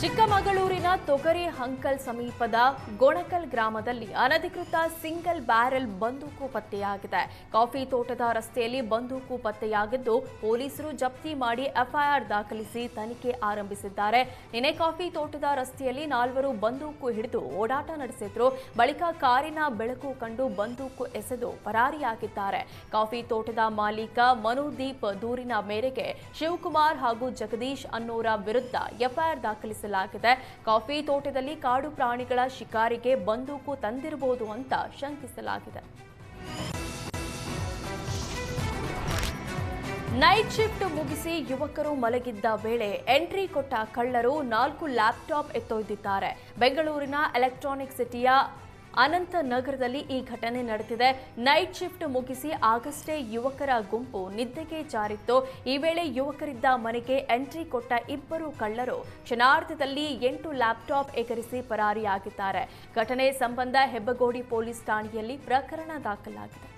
ಚಿಕ್ಕಮಗಳೂರಿನ ತೊಗರಿ ಹಂಕಲ್ ಸಮೀಪದ ಗೊಣಕಲ್ ಗ್ರಾಮದಲ್ಲಿ ಅನಧಿಕೃತ ಸಿಂಗಲ್ ಬ್ಯಾರೆಲ್ ಬಂದೂಕು ಪತ್ತೆಯಾಗಿದೆ. ಕಾಫಿ ತೋಟದ ರಸ್ತೆಯಲ್ಲಿ ಬಂದೂಕು ಪತ್ತೆಯಾಗಿದ್ದು ಪೊಲೀಸರು ಜಪ್ತಿ ಮಾಡಿ ಎಫ್ಐಆರ್ ದಾಖಲಿಸಿ ತನಿಖೆ ಆರಂಭಿಸಿದ್ದಾರೆ. ನಿನ್ನೆ ಕಾಫಿ ತೋಟದ ರಸ್ತೆಯಲ್ಲಿ ನಾಲ್ವರು ಬಂದೂಕು ಹಿಡಿದು ಓಡಾಟ ನಡೆಸಿದ್ರು. ಬಳಿಕ ಕಾರಿನ ಬೆಳಕು ಕಂಡು ಬಂದೂಕು ಎಸೆದು ಪರಾರಿಯಾಗಿದ್ದಾರೆ. ಕಾಫಿ ತೋಟದ ಮಾಲೀಕ ಮನುದೀಪ್ ದೂರಿನ ಮೇರೆಗೆ ಶಿವಕುಮಾರ್ ಹಾಗೂ ಜಗದೀಶ್ ಅನ್ನೋರ ವಿರುದ್ಧ ಎಫ್ಐಆರ್ ದಾಖಲಿಸಲಾಗಿದೆ. ಕಾಫಿ ತೋಟದಲ್ಲಿ ಕಾಡು ಪ್ರಾಣಿಗಳ ಶಿಕಾರಿಗೆ ಬಂದೂಕು ತಂದಿರಬಹುದು ಅಂತ ಶಂಕಿಸಲಾಗಿದೆ. ನೈಟ್ ಶಿಫ್ಟ್ ಮುಗಿಸಿ ಯುವಕರು ಮಲಗಿದ್ದ ವೇಳೆ ಎಂಟ್ರಿ ಕೊಟ್ಟ ಕಳ್ಳರು ನಾಲ್ಕು ಲ್ಯಾಪ್ಟಾಪ್ ಎತ್ತೊಯ್ದಿದ್ದಾರೆ. ಬೆಂಗಳೂರಿನ ಎಲೆಕ್ಟ್ರಾನಿಕ್ ಸಿಟಿಯ ಅನಂತ ನಗರದಲ್ಲಿ ಈ ಘಟನೆ ನಡೆದಿದೆ. ನೈಟ್ ಶಿಫ್ಟ್ ಮುಗಿಸಿ ಆಗಷ್ಟೇ ಯುವಕರ ಗುಂಪು ನಿದ್ದೆಗೆ ಜಾರಿತ್ತು. ಈ ವೇಳೆ ಯುವಕರಿದ್ದ ಮನೆಗೆ ಎಂಟ್ರಿ ಕೊಟ್ಟ ಇಬ್ಬರು ಕಳ್ಳರು ಕ್ಷಣಾರ್ಧದಲ್ಲಿ ಎಂಟು ಲ್ಯಾಪ್ಟಾಪ್ ಎಗರಿಸಿ ಪರಾರಿಯಾಗಿದ್ದಾರೆ. ಘಟನೆ ಸಂಬಂಧ ಹೆಬ್ಬಗೋಡಿ ಪೊಲೀಸ್ ಠಾಣೆಯಲ್ಲಿ ಪ್ರಕರಣ ದಾಖಲಾಗಿದೆ.